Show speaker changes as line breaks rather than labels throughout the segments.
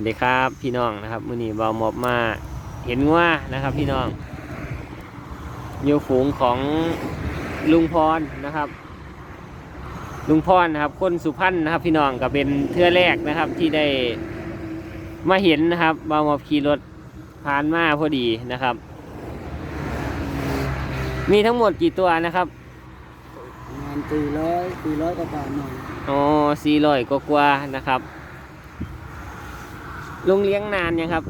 วัสดีครับพี่น้องนะครับมื้อนี้เบาหมอบมาเห็นว่านะครับ พี่น้องอยู่ฝูงของลุงพรนะครับ ลุงพรนะครับ คนสุพรรณนะครับ พี่น้องก็เป็นเทื่อแรกนะครับ ที่ได้มาเห็นนะครับเบาหมอบขี่รถผ่านมาพอดีนะครับ มีทั้งหมดกี่ตัวนะครับ
งานสี่ร้อยสี่ร้อยกว่าบาทหน่อย
อ๋อสี่ร้อยกว่าๆนะครับ ลุงเลี้ยงนานยังครับ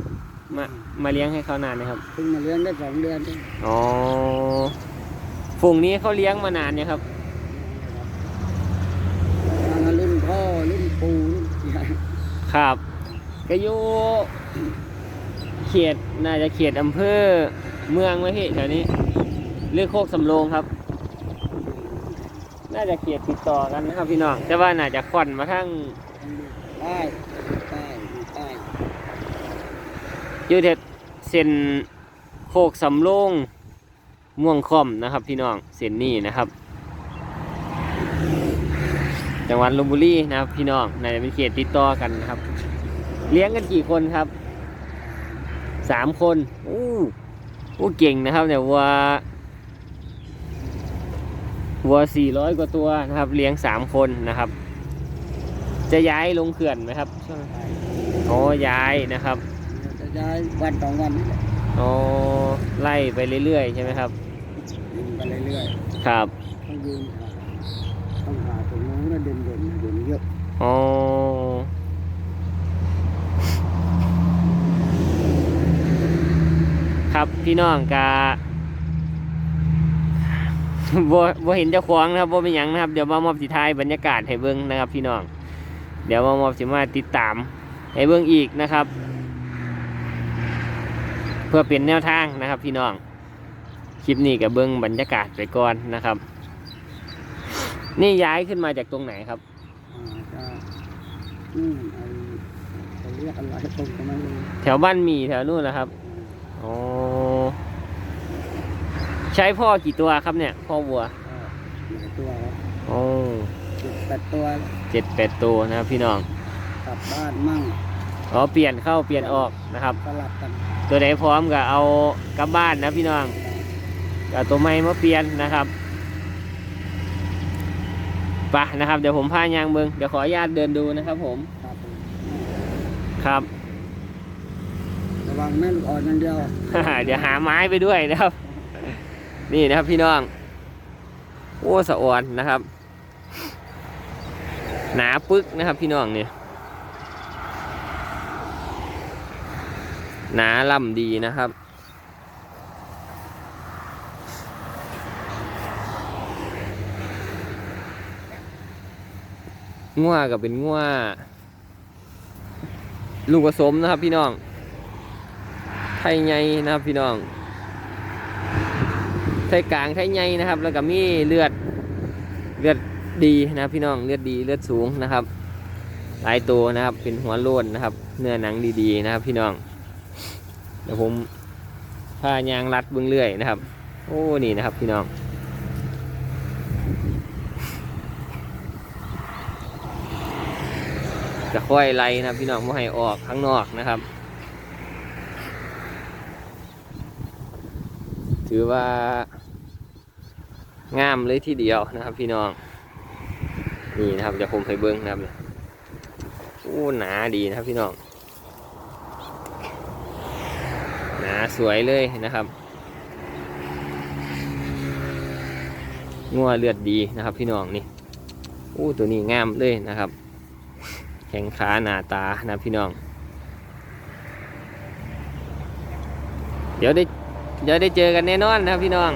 มามาเลี้ยงให้เขานานนะครับ
เพิ่งมาเลี้ยงได้สองเดือนเอง
อ๋อฝูงนี้เขาเลี้ยงมานานเนี่ยงครับ
งานรุ่นพ่อรุ่นปู่รุ่นใหญ่
ครับก็อยู่เขตน่าจะเขตอำเภอเมืองไหมพี่แถวนี้เรือโคกสำโรงครับ น่าจะเขตติดต่อกันนะครับพี่น้องแต่ว่าน่าจะค่อนมาทั้ง
ใต้ใต้ใต้
ยูเด็ดเส้นโคกสำโรงม่วงค่อมนะครับ พี่น้องเส้นนี้นะครับ จังหวัดลบบุรีนะครับ พี่น้องน่าจะเป็นเขตติดต่อกันนะครับ เลี้ยงกันกี่คนครับสามคนอู้อู้เก่งนะครับเนี่ยวัววัวสี่ร้อยกว่าตัวนะครับ เลี้ยงสามคนนะครับ จะย้ายลงเขื่อนไหมครับช่วงโอ้ย้ายนะครับ
ย้ายวันสองวันนี่แหละ
โอ้ไล่ไปเรื่อยๆใช่ไหมครับ
ยิงไปเรื่อย
ครับ
ๆต้องยืนขาต้องขาตรงนู้นนะเด่นเด่นๆเด่นเยอะ
โอ้ครับพี่น้องกาบ่บ่เห็นเจ้าของนะครับบ่เป็นหยังนะครับ เดี๋ยวมามอบสิทายบรรยากาศให้เบิ่งนะครับ พี่น้องเดี๋ยวมามอบสิมาติดตามให้เบิ่งอีกนะครับ เพื่อเป็นแนวทางนะครับพี่น้อง คลิปนี้กับเบิ่งบรรยากาศไปก่อนนะครับ นี่ย้ายขึ้นมาจากตรงไหนครับ
อ่าจะนี่ไอ้เขาเรียกอะไรตรงตรงนั้นเลย
แถวบ้านหมีแถวนู่นนะครับอ๋อใช้พ่อกี่ตัวครับเนี่ย พ่อวัว
ก็หลายตัวครับ
โอ้
เจ็ดแปดตัว
เจ็ดแปดตัวนะครับพี่น้อง
กลับบ้านมั่ง
อ๋อเปลี่ยนเข้าเปลี่ยนออกนะครับ
สลับกัน
ตัวไหนพร้อมก็เอากลับบ้านนะพี่น้องก็เอาตัวใหม่มาเปลี่ยนนะครับไปะนะครับ เดี๋ยวผมพายางเบิงเดี๋ยวขออนุญาตเดินดูนะครับผม
ครับผม
ครับ
ระวังแม่ลูกอ่อนอย่างเดียว
เดี๋ยวหาไม้ไปด้วยนะครับ นี่นะครับพี่น้อง โอ้สะอ่อนนะครับ หนาปึกนะครับพี่น้องเนี่ย หนาล่ำดีนะครับ ง่วก็เป็นง่วลูกผสมนะครับพี่น้องไทยใหญ่นะครับพี่น้องไทยกลางไทยใหญ่นะครับ แล้วก็มีเลือดเลือดดีนะพี่น้องเลือดดีเลือดสูงนะครับ หลายตัวนะครับเป็นหัวโล้นนะครับ เนื้อหนังดีๆนะครับพี่น้อง ดี๋ยวผมพายางรัดเบื้องเรื่อยนะครับ โอ้นี่นะครับพี่น้องจะค่อยไล่นะครับพี่น้องไม่ให้ออกข้างนอกนะครับ ถือว่างามเลยทีเดียวนะครับ พี่น้อง นี่นะครับเดี๋ยวผมให้เบิ้งนะครับโอ้หนาดีนะครับพี่น้อง ห นาสวยเลยนะครับงัวเลือดดีนะครับ พี่น้องนี่โอ้ตัวนี้งามเลยนะครับ แข้งขาหน้าตานะพี่น้อง เดี๋ยวได้เดี๋ยวได้เจอกันแน่นอนนะพี่น้อง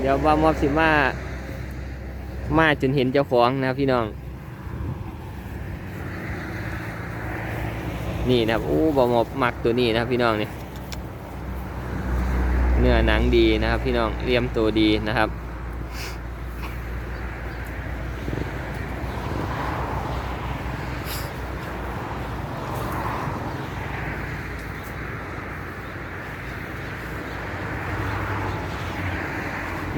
เดี๋ยวว่ามอบสิมามาจนเห็นเจ้าของนะพี่น้อง นี่นะครับโอ้บอมอบมักตัวนี้นะพี่น้องนี่ เนื้อหนังดีนะครับ พี่น้องเลียมตัวดีนะครับ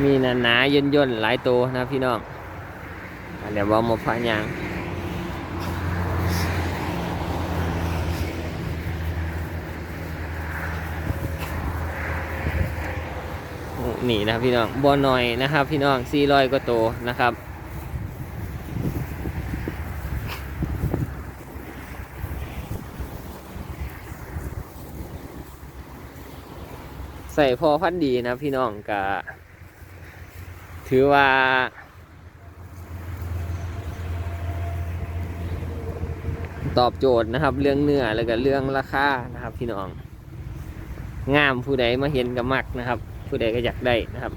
มีหนาๆย่นๆหลายตัวนะพี่น้องเดี๋ยวว่ามาพายาง นี่นะครับพี่น้องบ่อหน่อยนะครับ พี่น้อง400กว่าตัวนะครับใส่พอพันธุ์ดีนะพี่น้องกะถือว่า ตอบโจทย์นะครับ เรื่องเนื้อแล้วก็เรื่องราคานะครับ พี่น้อง งามผู้ใดมาเห็นก็มักนะครับ ผู้ใดก็อยากได้นะครับ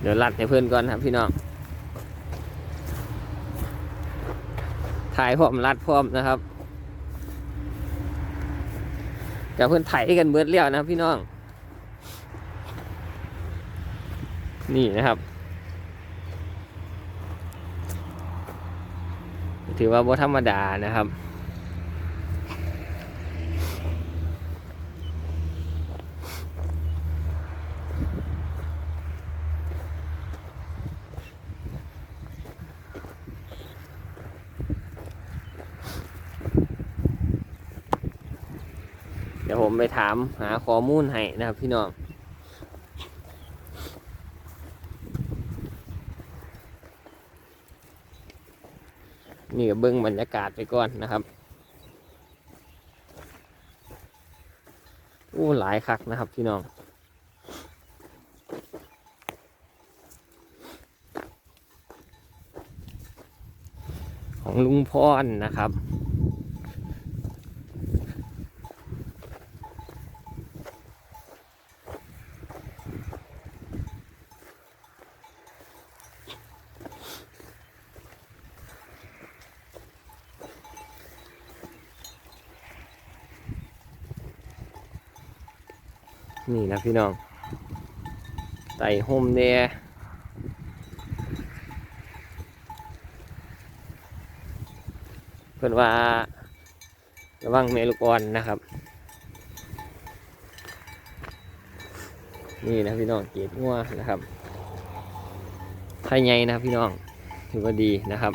เดี๋ยวรัดให้เพื่อนก่อนครับพี่น้องถ่ายพร้อมรัดพร้อมนะครับกับเพื่อนไถกันเบิดแล้วนะพี่น้อง นี่นะครับ ถือว่าบ่ธรรมดานะครับ เดี๋ยวผมไปถามหาข้อมูลให้นะครับพี่น้องนี่ก็เบิ้งบรรยากาศไปก่อนนะครับโอ้หลายคักนะครับพี่น้องของลุงพรนะครับ นี่นะพี่น้องไต่ห่มเนี่ยเพื่อนว่าระวังเมลูกอ่อนนะครับ นี่นะพี่น้องเกตงัวนะครับไทยใหญ่นะพี่น้องถือว่าดีนะครับ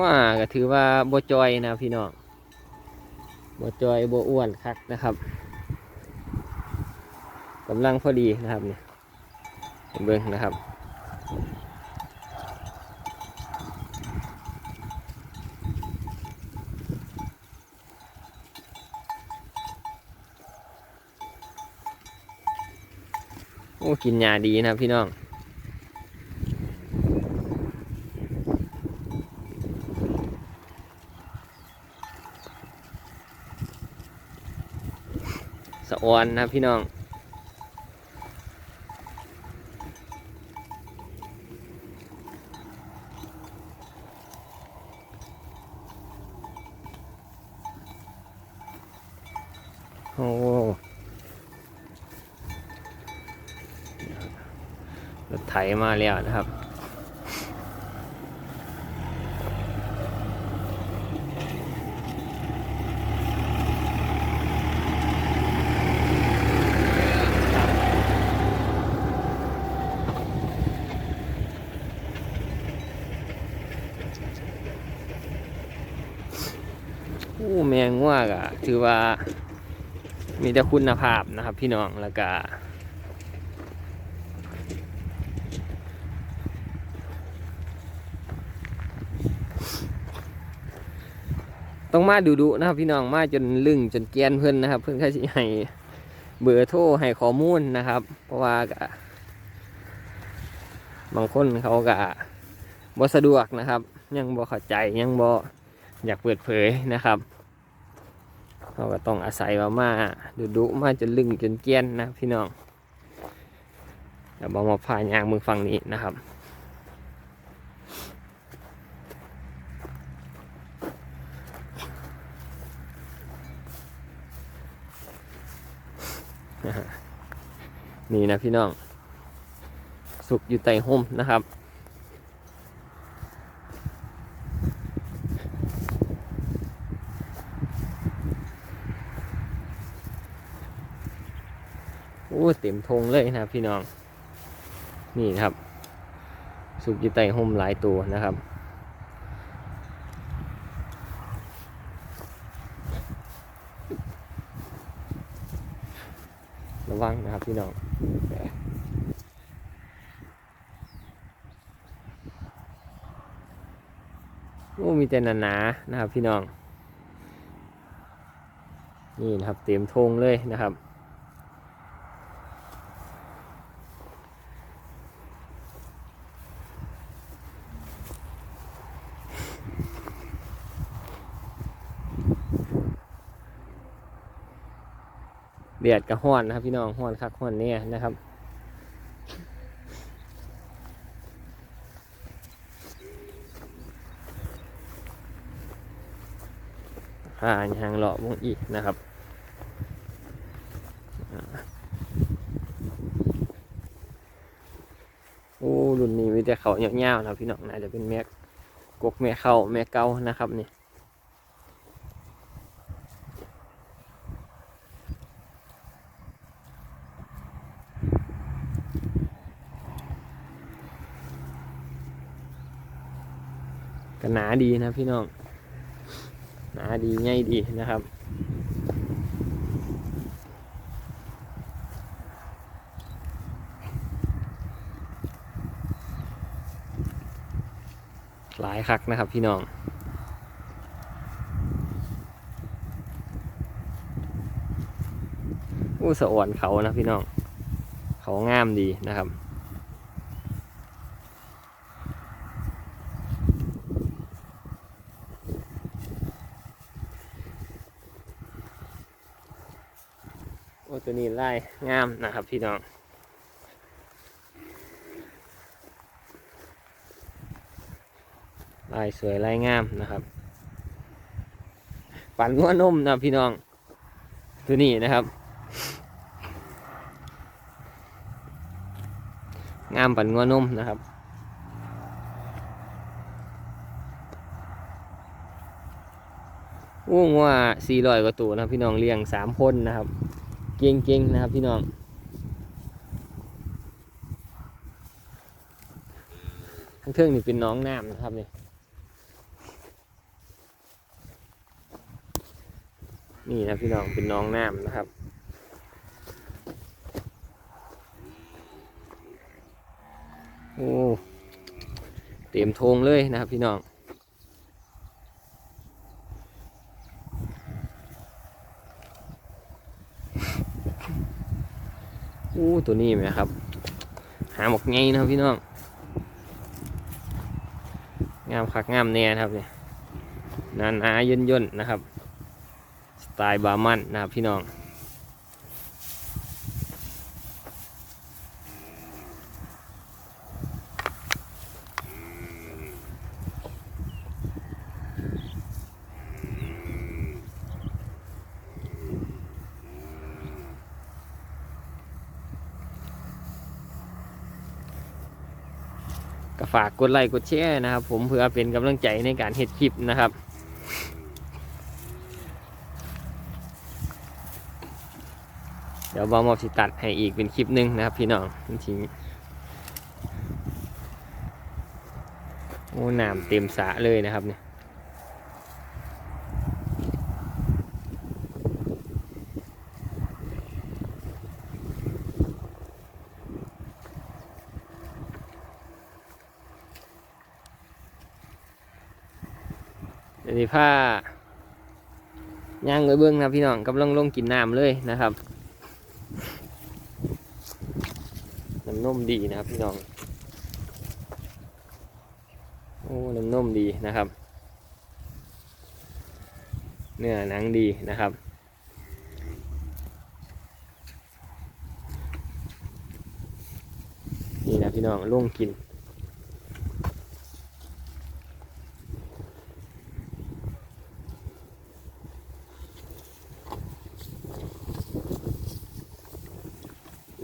ว่าก็ถือว่าบ่จอยนะพี่น้องบ่จอยบ่อ้วนคักนะครับกำลังพอดีนะครับนี่ให้เบิ่งนะครับโอ้กินยาดีนะพี่น้อง สะอนนะครับพี่น้องโอ้รถไถมาแล้วนะครับ โอ้แมง ว่ากะถือว่ามีแต่คุณภาพนะครับ พี่น้องแล้วก็ต้องมาดูดูนะครับพี่น้องมาจนลึงจนเกลียนเพื่อนนะครับ เพื่อนแค่สิให้เบอร์โทรให้ข้อมูลนะครับ เพราะว่าบางคนเขากะบ่สะดวกนะครับ ยังบ่เข้าใจยังบ่อยากเปิดเผยนะครับ เราก็ต้องอาศัยว่ามาดูดุมาจนลึงจนเกลียนนะพี่น้องเดี๋ยวบอมาพายางมือฟังนี้นะครับนี่นะพี่น้อง สุกอยู่ใต้ห่มนะครับ ต็มทงเลยนะพี่น้อง นี่นะครับ สุกอยู่ใต้ห่มหลายตัวนะครับระวังนะครับพี่น้องโอ้มีแต่หนาๆนะครับพี่น้อง นี่นะครับเต็มธงเลยนะครับ เดียดกับห้อนนะครับ พี่น้องห้อนคักห้อนเนี่ยนะครับผ่านทางเลาะวงอีกนะครับโอ้รุ่นนี้มีแต่เขาเงี้ยวๆนะพี่น้องน่าจะเป็นแม่กกแม่เข้าแม่เก้านะครับนี่ หนาดีนะพี่น้อง หนาดีง่ายดีนะครับหลายคักนะครับพี่น้องอู้สะอ่อนเขานะพี่น้อง เขางามดีนะครับ โอ้ตัวนี้งามนะครับพี่น้องลายสวยลายงามนะครับ ปันงัวนมนะพี่น้องตัวนี้นะครับ งามปันงัวนมนะครับอู้งัวสี่ร้อยกว่าตัวนะพี่น้องเลี้ยงสามคนนะครับ เก่งๆนะครับพี่น้องข้งเครื่องนี่เป็นน้องน้ำนะครับนี่นี่นะพี่น้องเป็นน้องน้ำนะครับโอ้เต็มทงเลยนะครับพี่น้อง อู้ตัวนี้ไหมครับ หาหมกไงนะครับพี่น้อง งามคักงามแน่นะครับเนี่ยนานาย่นย่นๆนะครับ สไตล์บามันนะครับพี่น้องากกดไลค์กดแชร์นะครับ ผมเพื่อเป็นกำลังใจในการเฮ็ดคลิปนะครับเดี๋ยวบอมอบสิตัดให้อีกเป็นคลิปหนึ่งนะครับ พี่น้องจริงๆโอ้น้ำเต็มสะเลยนะครับเนี่ย เดี๋ยวนี้ผ้าย่างไว้เบื้องนะพี่น้องกำลังลงกินน้ำเลยนะครับน้ำนมดีนะครับพี่น้องโอ้น้ำนมดีนะครับ เนื้อหนังดีนะครับนี่นะพี่น้องลงกิน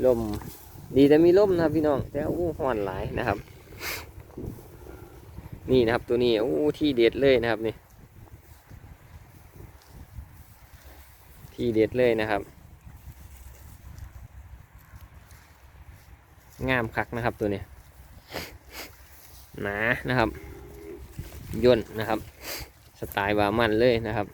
ลมดีแต่มีลมนะครับพี่น้องแต่อู้ห่อนหลายนะครับ นี่นะครับตัวนี้อู้ที่เด็ดเลยนะครับนี่ ที่เด็ดเลยนะครับ งามคักนะครับตัวนี้หนานะครับย่นนะครับ สไตล์บามันเลยนะครับ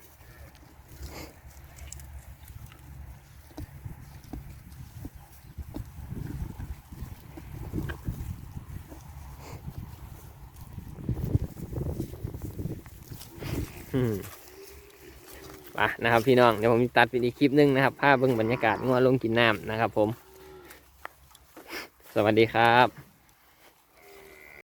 ไปนะครับพี่น้องเดี๋ยวผมตัดเป็นอีกคลิปหนึงนะครับภาพเบื้องบรรยากาศงัวลงกินน้ำนะครับผม สวัสดีครับ